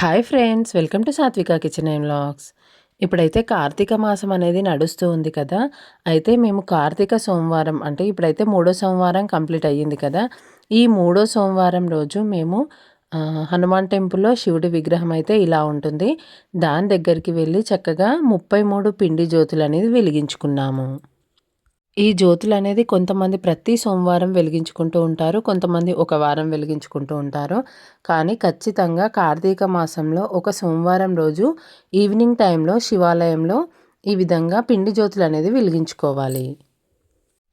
Hi friends welcome to Satvika kitchen and vlogs ఇప్పుడైతే కార్తీక మాసం అనేది నడుస్తూ ఉంది కదా. అయితే మేము కార్తీక సోమవారం అంటే ఇప్పుడైతే మూడో సోమవారం కంప్లీట్ అయ్యింది కదా. ఈ మూడో సోమవారం రోజు మేము హనుమాన్ టెంపుల్లో శివుడి విగ్రహం అయితే ఇలా ఉంటుంది. దాని దగ్గరికి వెళ్ళి చక్కగా ముప్పై మూడు పిండి జ్యోతులు అనేది వెలిగించుకున్నాము. ఈ జ్యోతులు అనేది కొంతమంది ప్రతి సోమవారం వెలిగించుకుంటూ ఉంటారు కొంతమంది ఒక వారం వెలిగించుకుంటూ ఉంటారు. కానీ ఖచ్చితంగా కార్తీక మాసంలో ఒక సోమవారం రోజు ఈవినింగ్ టైంలో శివాలయంలో ఈ విధంగా పిండి జ్యోతులు అనేది వెలిగించుకోవాలి.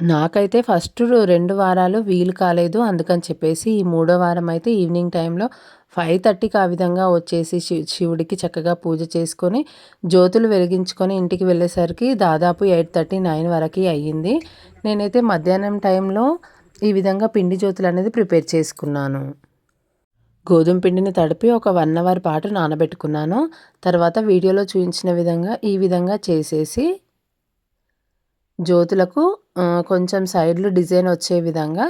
నాకైతే ఫస్ట్ రెండు వారాలు వీలు కాలేదు. అందుకని చెప్పేసి ఈ మూడో వారం అయితే ఈవినింగ్ టైంలో ఫైవ్ థర్టీకి ఆ విధంగా వచ్చేసి శివుడికి చక్కగా పూజ చేసుకొని జ్యోతులు వెలిగించుకొని ఇంటికి వెళ్ళేసరికి దాదాపు ఎయిట్ థర్టీ నైన్ వరకు అయ్యింది. నేనైతే మధ్యాహ్నం టైంలో ఈ విధంగా పిండి జ్యోతులు అనేది ప్రిపేర్ చేసుకున్నాను. గోధుమ పిండిని తడిపి ఒక వన్ అవర్ పాటు నానబెట్టుకున్నాను. తర్వాత వీడియోలో చూపించిన విధంగా ఈ విధంగా చేసేసి జ్యోతులకు కొంచెం సైడ్లు డిజైన్ వచ్చే విధంగా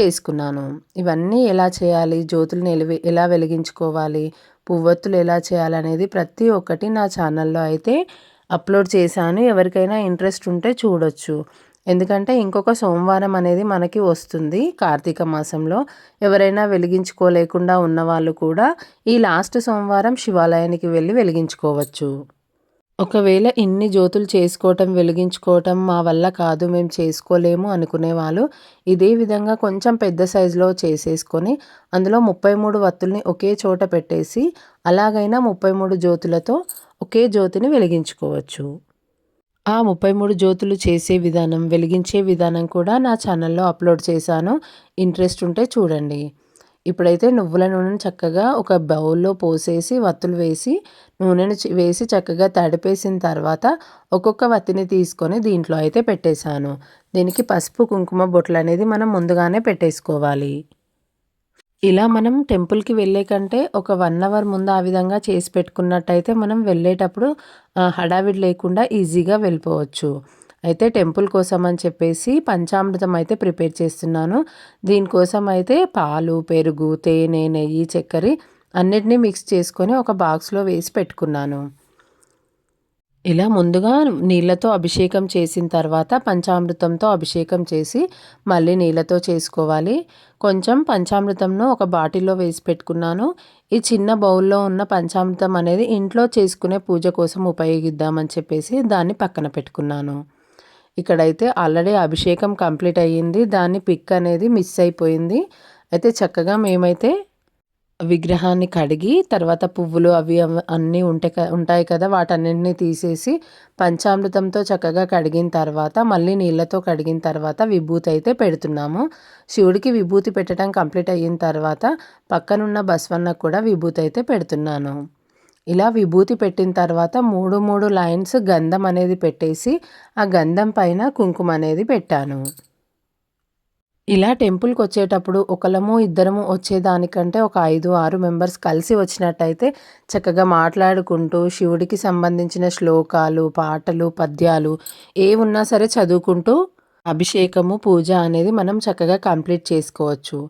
చేసుకున్నాను. ఇవన్నీ ఎలా చేయాలి? జ్యోతులను ఎలివి ఎలా వెలిగించుకోవాలి? పువ్వొత్తులు ఎలా చేయాలనేది ప్రతి ఒక్కటి నా ఛానల్లో అయితే అప్లోడ్ చేశాను. ఎవరికైనా ఇంట్రెస్ట్ ఉంటే చూడొచ్చు. ఎందుకంటే ఇంకొక సోమవారం అనేది మనకి వస్తుంది కార్తీక మాసంలో. ఎవరైనా వెలిగించుకోలేకుండా ఉన్నవాళ్ళు కూడా ఈ లాస్ట్ సోమవారం శివాలయానికి వెళ్ళి వెలిగించుకోవచ్చు. ఒకవేళ ఇన్ని జ్యోతులు చేసుకోవటం వెలిగించుకోవటం మా వల్ల కాదు మేము చేసుకోలేము అనుకునే వాళ్ళు ఇదే విధంగా కొంచెం పెద్ద సైజులో చేసేసుకొని అందులో ముప్పై మూడు వత్తుల్ని ఒకే చోట పెట్టేసి అలాగైనా ముప్పై మూడు జ్యోతులతో ఒకే జ్యోతిని వెలిగించుకోవచ్చు. ఆ ముప్పై మూడు జ్యోతులు చేసే విధానం వెలిగించే విధానం కూడా నా ఛానల్లో అప్లోడ్ చేశాను. ఇంట్రెస్ట్ ఉంటే చూడండి. ఇప్పుడైతే నువ్వుల నూనెను చక్కగా ఒక బౌల్లో పోసేసి వత్తులు వేసి నూనెను వేసి చక్కగా తడిపేసిన తర్వాత ఒక్కొక్క వత్తిని తీసుకొని దీంట్లో అయితే పెట్టేశాను. దీనికి పసుపు కుంకుమ బొట్లు అనేది మనం ముందుగానే పెట్టేసుకోవాలి. ఇలా మనం టెంపుల్కి వెళ్ళే కంటే ఒక వన్ అవర్ ముందు ఆ విధంగా చేసి పెట్టుకున్నట్టయితే మనం వెళ్ళేటప్పుడు హడావిడి లేకుండా ఈజీగా వెళ్ళిపోవచ్చు. అయితే టెంపుల్ కోసం అని చెప్పేసి పంచామృతం అయితే ప్రిపేర్ చేస్తున్నాను. దీనికోసం అయితే పాలు పెరుగు తేనె నెయ్యి చక్కెర అన్నిటినీ మిక్స్ చేసుకొని ఒక బాక్స్లో వేసి పెట్టుకున్నాను. ఇలా ముందుగా నీళ్ళతో అభిషేకం చేసిన తర్వాత పంచామృతంతో అభిషేకం చేసి మళ్ళీ నీళ్ళతో చేసుకోవాలి. కొంచెం పంచామృతంను ఒక బాటిల్లో వేసి పెట్టుకున్నాను. ఈ చిన్న బౌల్లో ఉన్న పంచామృతం అనేది ఇంట్లో చేసుకునే పూజ కోసం ఉపయోగిద్దామని చెప్పేసి దాన్ని పక్కన పెట్టుకున్నాను. ఇక్కడైతే ఆల్రెడీ అభిషేకం కంప్లీట్ అయ్యింది. దాన్ని పిక్ అనేది మిస్ అయిపోయింది. అయితే చక్కగా మేమైతే విగ్రహాన్ని కడిగి తర్వాత పువ్వులు అవి అన్నీ ఉంటే ఉంటాయి కదా వాటన్నింటినీ తీసేసి పంచామృతంతో చక్కగా కడిగిన తర్వాత మళ్ళీ నీళ్ళతో కడిగిన తర్వాత విభూతి అయితే పెడుతున్నాము. శివుడికి విభూతి పెట్టడం కంప్లీట్ అయిన తర్వాత పక్కనున్న బస్వన్నకు కూడా విభూతి అయితే పెడుతున్నాను. ఇలా విభూతి పెట్టిన తర్వాత మూడు మూడు లైన్స్ గంధం అనేది పెట్టేసి ఆ గంధం పైన కుంకుమ అనేది పెట్టాను. ఇలా టెంపుల్కి వచ్చేటప్పుడు ఒకళ్ళము ఇద్దరము వచ్చేదానికంటే ఒక ఐదు ఆరు మెంబర్స్ కలిసి వచ్చినట్టయితే చక్కగా మాట్లాడుకుంటూ శివుడికి సంబంధించిన శ్లోకాలు పాటలు పద్యాలు ఏ ఉన్నా సరే చదువుకుంటూ అభిషేకము పూజ అనేది మనం చక్కగా కంప్లీట్ చేసుకోవచ్చు.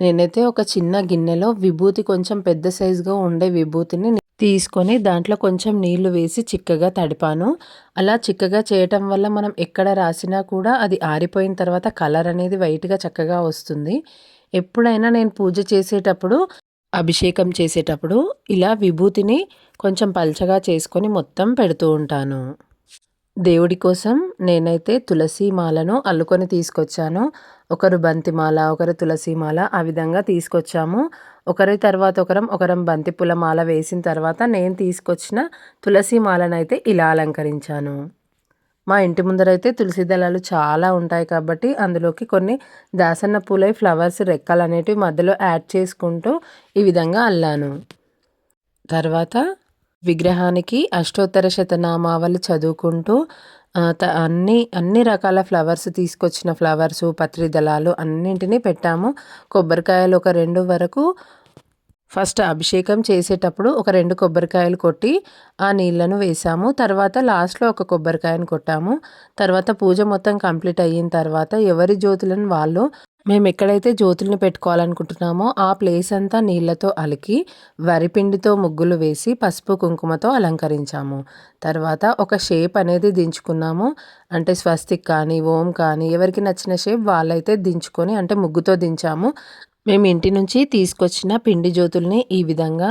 నేనైతే ఒక చిన్న గిన్నెలో విభూతి కొంచెం పెద్ద సైజుగా ఉండే విభూతిని తీసుకొని దాంట్లో కొంచెం నీళ్ళు వేసి చిక్కగా తడిపాను. అలా చిక్కగా చేయటం వల్ల మనం ఎక్కడ రాసినా కూడా అది ఆరిపోయిన తర్వాత కలర్ అనేది వైట్గా చక్కగా వస్తుంది. ఎప్పుడైనా నేను పూజ చేసేటప్పుడు అభిషేకం చేసేటప్పుడు ఇలా విభూతిని కొంచెం పల్చగా చేసుకొని మొత్తం పెడుతూ ఉంటాను. దేవుడి కోసం నేనైతే తులసి మాలను అల్లుకొని తీసుకొచ్చాను. ఒకరు బంతిమాల ఒకరు తులసి మాల ఆ విధంగా తీసుకొచ్చాము. ఒకరి తర్వాత ఒకరం ఒకరం బంతిపూల మాల వేసిన తర్వాత నేను తీసుకొచ్చిన తులసి మాలనైతే ఇలా అలంకరించాను. మా ఇంటి ముందరైతే తులసి దళాలు చాలా ఉంటాయి కాబట్టి అందులోకి కొన్ని దాసన్న పూలై ఫ్లవర్స్ రెక్కలు అనేటివి మధ్యలో యాడ్ చేసుకుంటూ ఈ విధంగా అల్లాను. తర్వాత విగ్రహానికి అష్టోత్తర శతనామావళి చదువుకుంటూ అన్ని అన్ని రకాల ఫ్లవర్స్ తీసుకొచ్చిన ఫ్లవర్సు పత్రి దళాలు అన్నింటినీ పెట్టాము. కొబ్బరికాయలు ఒక రెండు వరకు ఫస్ట్ అభిషేకం చేసేటప్పుడు ఒక రెండు కొబ్బరికాయలు కొట్టి ఆ నీళ్ళను వేసాము. తర్వాత లాస్ట్లో ఒక కొబ్బరికాయను కొట్టాము. తర్వాత పూజ మొత్తం కంప్లీట్ అయిన తర్వాత ఎవరి జ్యోతులను వాళ్ళు మేము ఎక్కడైతే జ్యోతులను పెట్టుకోవాలనుకుంటున్నామో ఆ ప్లేస్ అంతా నీళ్ళతో అలికి వరిపిండితో ముగ్గులు వేసి పసుపు కుంకుమతో అలంకరించాము. తర్వాత ఒక షేప్ అనేది దించుకున్నాము. అంటే స్వస్తిక్ కానీ ఓం కానీ ఎవరికి నచ్చిన షేప్ వాళ్ళైతే దించుకొని అంటే ముగ్గుతో దించాము. మేము ఇంటి నుంచి తీసుకొచ్చిన పిండి జ్యోతుల్ని ఈ విధంగా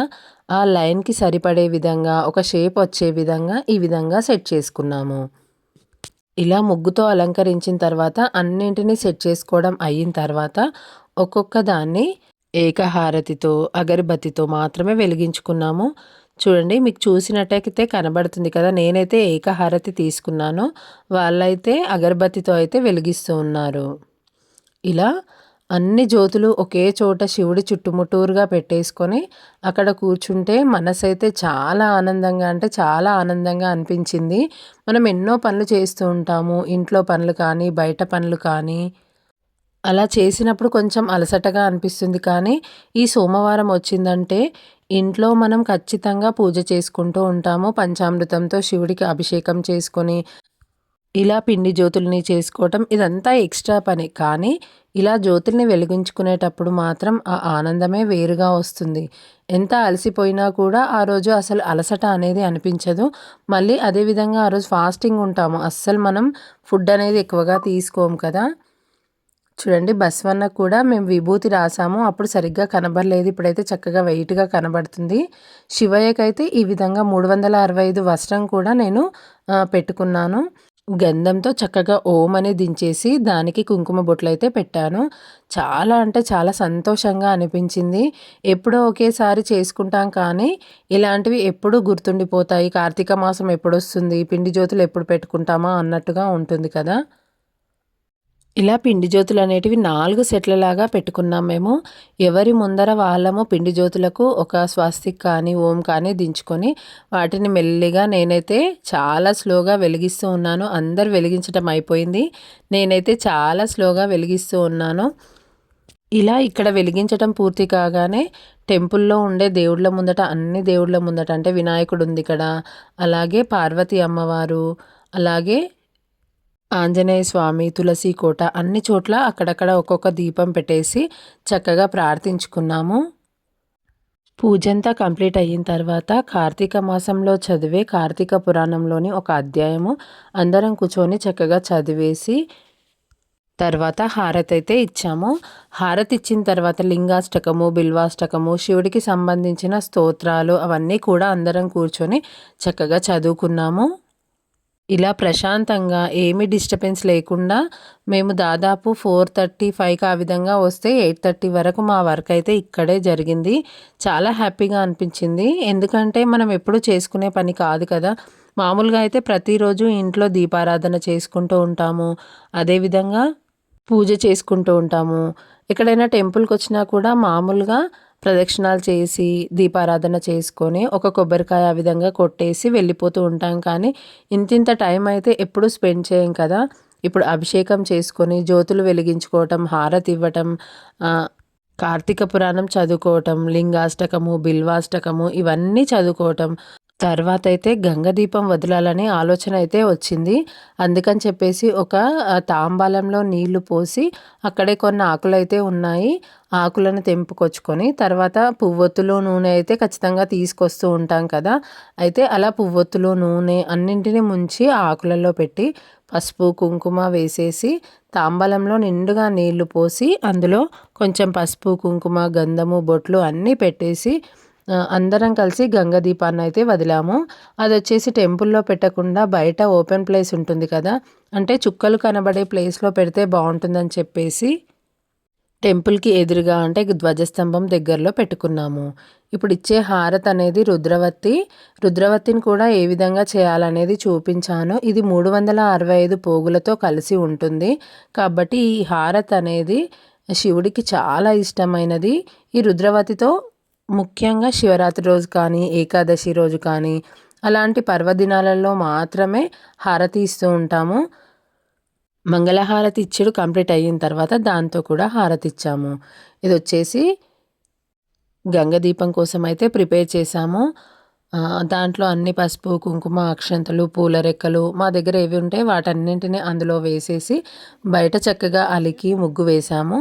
ఆ లైన్కి సరిపడే విధంగా ఒక షేప్ వచ్చే విధంగా ఈ విధంగా సెట్ చేసుకున్నాము. ఇలా ముగ్గుతో అలంకరించిన తర్వాత అన్నింటినీ సెట్ చేసుకోవడం అయిన తర్వాత ఒక్కొక్క దాన్ని ఏకహారతితో అగరబత్తితో మాత్రమే వెలిగించుకున్నాము. చూడండి మీకు చూసినట్టయితే కనబడుతుంది కదా నేనైతే ఏకహారతి తీసుకున్నాను. వాళ్ళైతే అగరబత్తితో అయితే వెలిగిస్తూ ఉన్నారు. ఇలా అన్ని జ్యోతులు ఒకే చోట శివుడి చుట్టుముట్టూరుగా పెట్టేసుకొని అక్కడ కూర్చుంటే మనసు అయితే చాలా ఆనందంగా అంటే చాలా ఆనందంగా అనిపించింది. మనం ఎన్నో పనులు చేస్తూ ఉంటాము. ఇంట్లో పనులు కానీ బయట పనులు కానీ. అలా చేసినప్పుడు కొంచెం అలసటగా అనిపిస్తుంది. కానీ ఈ సోమవారం వచ్చిందంటే ఇంట్లో మనం ఖచ్చితంగా పూజ చేసుకుంటూ ఉంటాము. పంచామృతంతో శివుడికి అభిషేకం చేసుకొని ఇలా పిండి జ్యోతుల్ని చేసుకోవటం ఇదంతా ఎక్స్ట్రా పని. కానీ ఇలా జ్యోతుల్ని వెలిగించుకునేటప్పుడు మాత్రం ఆ ఆనందమే వేరుగా వస్తుంది. ఎంత అలసిపోయినా కూడా ఆ రోజు అసలు అలసట అనేది అనిపించదు. మళ్ళీ అదేవిధంగా ఆ రోజు ఫాస్టింగ్ ఉంటాము. అస్సలు మనం ఫుడ్ అనేది ఎక్కువగా తీసుకోము కదా. చూడండి బస్వన్న కూడా మేము విభూతి రాసాము. అప్పుడు సరిగ్గా కనబడలేదు. ఇప్పుడైతే చక్కగా వెయిట్గా కనబడుతుంది. శివయ్యకైతే ఈ విధంగా మూడు వందల అరవై ఐదు వస్త్రం కూడా నేను పెట్టుకున్నాను. గంధంతో చక్కగా ఓం అని దించేసి దానికి కుంకుమ బొట్లు అయితే పెట్టాను. చాలా అంటే చాలా సంతోషంగా అనిపించింది. ఎప్పుడో ఒకేసారి చేసుకుంటాం కానీ ఇలాంటివి ఎప్పుడు గుర్తుండిపోతాయి. కార్తీక మాసం ఎప్పుడు వస్తుంది పిండి జ్యోతులు ఎప్పుడు పెట్టుకుంటామా? అన్నట్టుగా ఉంటుంది కదా. ఇలా పిండి జ్యోతులు అనేటివి నాలుగు సెట్లలాగా పెట్టుకున్నాం మేము. ఎవరి ముందర వాళ్ళము పిండి జ్యోతులకు ఒక స్వాస్తిక్ కానీ ఓం కానీ దించుకొని వాటిని మెల్లిగా నేనైతే చాలా స్లోగా వెలిగిస్తూ ఉన్నాను. అందరు వెలిగించడం అయిపోయింది. నేనైతే చాలా స్లోగా వెలిగిస్తూ ఉన్నాను. ఇలా ఇక్కడ వెలిగించటం పూర్తి కాగానే టెంపుల్లో ఉండే దేవుళ్ళ ముందట అన్ని దేవుళ్ళ ముందట అంటే వినాయకుడు ఉంది ఇక్కడ అలాగే పార్వతి అమ్మవారు అలాగే ఆంజనేయ స్వామి తులసి కోట అన్ని చోట్ల అక్కడక్కడ ఒక్కొక్క దీపం పెట్టేసి చక్కగా ప్రార్థించుకున్నాము. పూజంతా కంప్లీట్ అయిన తర్వాత కార్తీక మాసంలో చదివే కార్తీక పురాణంలోని ఒక అధ్యాయము అందరం కూర్చొని చక్కగా చదివేసి తర్వాత హారతి అయితే ఇచ్చాము. హారతి ఇచ్చిన తర్వాత లింగాష్టకము బిల్వాష్టకము శివుడికి సంబంధించిన స్తోత్రాలు అవన్నీ కూడా అందరం కూర్చొని చక్కగా చదువుకున్నాము. ఇలా ప్రశాంతంగా ఏమి డిస్టర్బెన్స్ లేకుండా మేము దాదాపు ఫోర్ థర్టీ ఫైవ్కి ఆ విధంగా వస్తే ఎయిట్ థర్టీ వరకు మా వర్క్ అయితే ఇక్కడే జరిగింది. చాలా హ్యాపీగా అనిపించింది. ఎందుకంటే మనం ఎప్పుడు చేసుకునే పని కాదు కదా. మామూలుగా అయితే ప్రతిరోజు ఇంట్లో దీపారాధన చేసుకుంటూ ఉంటాము. అదేవిధంగా పూజ చేసుకుంటూ ఉంటాము. ఎక్కడైనా టెంపుల్కి వచ్చినా కూడా మామూలుగా ప్రదక్షిణాలు చేసి దీపారాధన చేసుకొని ఒక కొబ్బరికాయ ఆ విధంగా కొట్టేసి వెళ్ళిపోతూ ఉంటాం. కానీ ఇంతింత టైం అయితే ఎప్పుడూ స్పెండ్ చేయం కదా. ఇప్పుడు అభిషేకం చేసుకొని జ్యోతులు వెలిగించుకోవటం హారతి ఇవ్వటం కార్తీక పురాణం చదువుకోవటం లింగాష్టకము బిల్వాష్టకము ఇవన్నీ చదువుకోవటం. తర్వాత అయితే గంగదీపం వదలాలనే ఆలోచన అయితే వచ్చింది. అందుకని చెప్పేసి ఒక తాంబాలంలో నీళ్ళు పోసి అక్కడే కొన్ని ఆకులు అయితే ఉన్నాయి. ఆకులను తెంపుకొచ్చుకొని తర్వాత పువ్వొత్తులో నూనె అయితే ఖచ్చితంగా తీసుకొస్తూ ఉంటాం కదా. అయితే అలా పువ్వొత్తులో నూనె అన్నింటినీ ముంచి ఆకులలో పెట్టి పసుపు కుంకుమ వేసేసి తాంబలంలో నిండుగా నీళ్ళు పోసి అందులో కొంచెం పసుపు కుంకుమ గంధము బొట్లు అన్నీ పెట్టేసి అందరం కలిసి గంగ దీపాన్ని అయితే వదిలాము. అది వచ్చేసి టెంపుల్లో పెట్టకుండా బయట ఓపెన్ ప్లేస్ ఉంటుంది కదా. అంటే చుక్కలు కనబడే ప్లేస్లో పెడితే బాగుంటుందని చెప్పేసి టెంపుల్కి ఎదురుగా అంటే ధ్వజస్తంభం దగ్గరలో పెట్టుకున్నాము. ఇప్పుడు ఇచ్చే హారత్ అనేది రుద్రవత్తి రుద్రవత్తిని కూడా ఏ విధంగా చేయాలనేది చూపించాను. ఇది మూడు వందల అరవై ఐదు పోగులతో కలిసి ఉంటుంది. కాబట్టి ఈ హారత్ అనేది శివుడికి చాలా ఇష్టమైనది. ఈ రుద్రవతితో ముఖ్యంగా శివరాత్రి రోజు కానీ ఏకాదశి రోజు కానీ అలాంటి పర్వదినాలలో మాత్రమే హారతి ఇస్తూ ఉంటాము. మంగళహారతి ఇచ్చుడు కంప్లీట్ అయిన తర్వాత దాంతో కూడా హారతి ఇచ్చాము. ఇది వచ్చేసి గంగ దీపం కోసం అయితే ప్రిపేర్ చేశాము. దాంట్లో అన్ని పసుపు కుంకుమ అక్షంతలు పూల రెక్కలు మా దగ్గర ఏవి ఉంటే వాటన్నింటిని అందులో వేసేసి బయట చక్కగా అలికి ముగ్గు వేసాము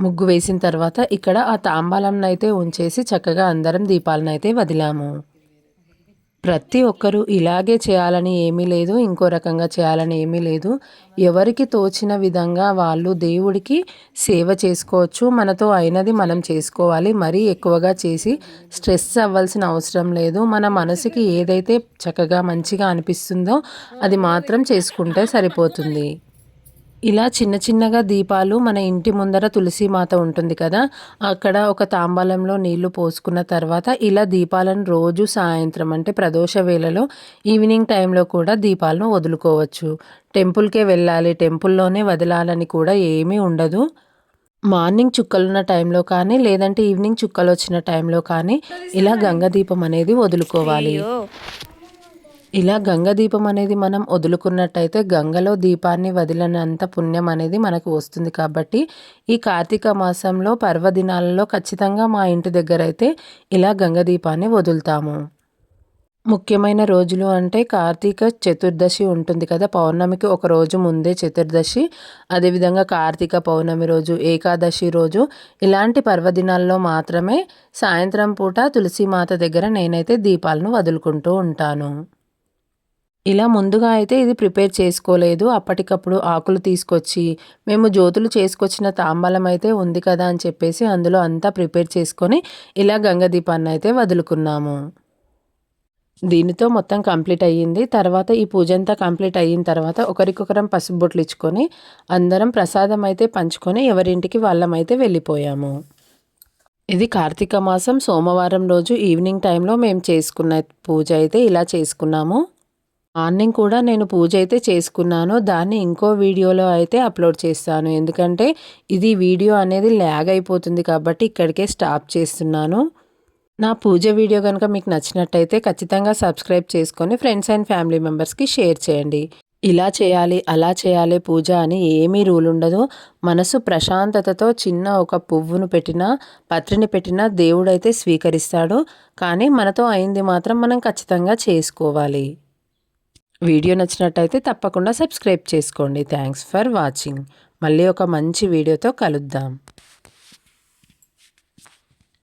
ముగ్గు వేసిన తర్వాత ఇక్కడ ఆ తాంబాలంను అయితే ఉంచేసి చక్కగా అందరం దీపాలను అయితే వదిలాము. ప్రతి ఒక్కరూ ఇలాగే చేయాలని ఏమీ లేదు ఇంకో రకంగా చేయాలని ఏమీ లేదు. ఎవరికి తోచిన విధంగా వాళ్ళు దేవుడికి సేవ చేసుకోవచ్చు మనతో అయినది మనం చేసుకోవాలి. మరీ ఎక్కువగా చేసి స్ట్రెస్ అవ్వాల్సిన అవసరం లేదు. మన మనసుకి ఏదైతే చక్కగా మంచిగా అనిపిస్తుందో అది మాత్రం చేసుకుంటే సరిపోతుంది. ఇలా చిన్న చిన్నగా దీపాలు మన ఇంటి ముందర తులసి మాత ఉంటుంది కదా అక్కడ ఒక తాంబాలంలో నీళ్ళు పోసుకున్న తర్వాత ఇలా దీపాలను రోజు సాయంత్రం అంటే ప్రదోష వేళలో ఈవినింగ్ టైంలో కూడా దీపాలను వదులుకోవచ్చు. టెంపుల్కే వెళ్ళాలి టెంపుల్లోనే వదలాలని కూడా ఏమీ ఉండదు. మార్నింగ్ చుక్కలున్న టైంలో కానీ లేదంటే ఈవినింగ్ చుక్కలు వచ్చిన టైంలో కానీ ఇలా గంగ దీపం అనేది వదులుకోవాలి. ఇలా గంగ దీపం అనేది మనం వదులుకున్నట్టయితే గంగలో దీపాన్ని వదిలినంత పుణ్యం అనేది మనకు వస్తుంది కాబట్టి ఈ కార్తీక మాసంలో పర్వదినాలలో ఖచ్చితంగా మా ఇంటి దగ్గర అయితే ఇలా గంగ దీపాన్ని వదులుతాము. ముఖ్యమైన రోజులు అంటే కార్తీక చతుర్దశి ఉంటుంది కదా పౌర్ణమికి ఒక రోజు ముందే చతుర్దశి అదేవిధంగా కార్తీక పౌర్ణమి రోజు ఏకాదశి రోజు ఇలాంటి పర్వదినాల్లో మాత్రమే సాయంత్రం పూట తులసిమాత దగ్గర నేనైతే దీపాలను వదులుకుంటూ ఉంటాను. ఇలా ముందుగా అయితే ఇది ప్రిపేర్ చేసుకోలేదు. అప్పటికప్పుడు ఆకులు తీసుకొచ్చి మేము జ్యోతులు చేసుకొచ్చిన తాంబలం అయితే ఉంది కదా అని చెప్పేసి అందులో అంతా ప్రిపేర్ చేసుకొని ఇలా గంగదీపాన్ని అయితే వదులుకున్నాము. దీనితో మొత్తం కంప్లీట్ అయ్యింది. తర్వాత ఈ పూజ అంతా కంప్లీట్ అయిన తర్వాత ఒకరికొకరం పసుపు బొట్లు ఇచ్చుకొని అందరం ప్రసాదం అయితే పంచుకొని ఎవరింటికి వాళ్ళమైతే వెళ్ళిపోయాము. ఇది కార్తీక మాసం. సోమవారం రోజు ఈవినింగ్ టైంలో మేము చేసుకున్న పూజ అయితే ఇలా చేసుకున్నాము. మార్నింగ్ కూడా నేను పూజ అయితే చేసుకున్నాను. దాన్ని ఇంకో వీడియోలో అయితే అప్లోడ్ చేస్తాను. ఎందుకంటే ఇది వీడియో అనేది ల్యాగ్ అయిపోతుంది కాబట్టి ఇక్కడికే స్టాప్ చేస్తున్నాను. నా పూజ వీడియో కనుక మీకు నచ్చినట్టయితే ఖచ్చితంగా సబ్స్క్రైబ్ చేసుకొని ఫ్రెండ్స్ అండ్ ఫ్యామిలీ మెంబర్స్కి షేర్ చేయండి. ఇలా చేయాలి అలా చేయాలి పూజ అని ఏమీ రూల్ ఉండదు. మనసు ప్రశాంతతతో చిన్న ఒక పువ్వును పెట్టినా పత్రిని పెట్టినా దేవుడైతే స్వీకరిస్తాడు. కానీ మనతో అయింది మాత్రం మనం ఖచ్చితంగా చేసుకోవాలి. వీడియో నచ్చినట్టయితే తప్పకుండా సబ్స్క్రైబ్ చేసుకోండి. Thanks for watching. మళ్ళీ ఒక మంచి వీడియోతో కలుద్దాం.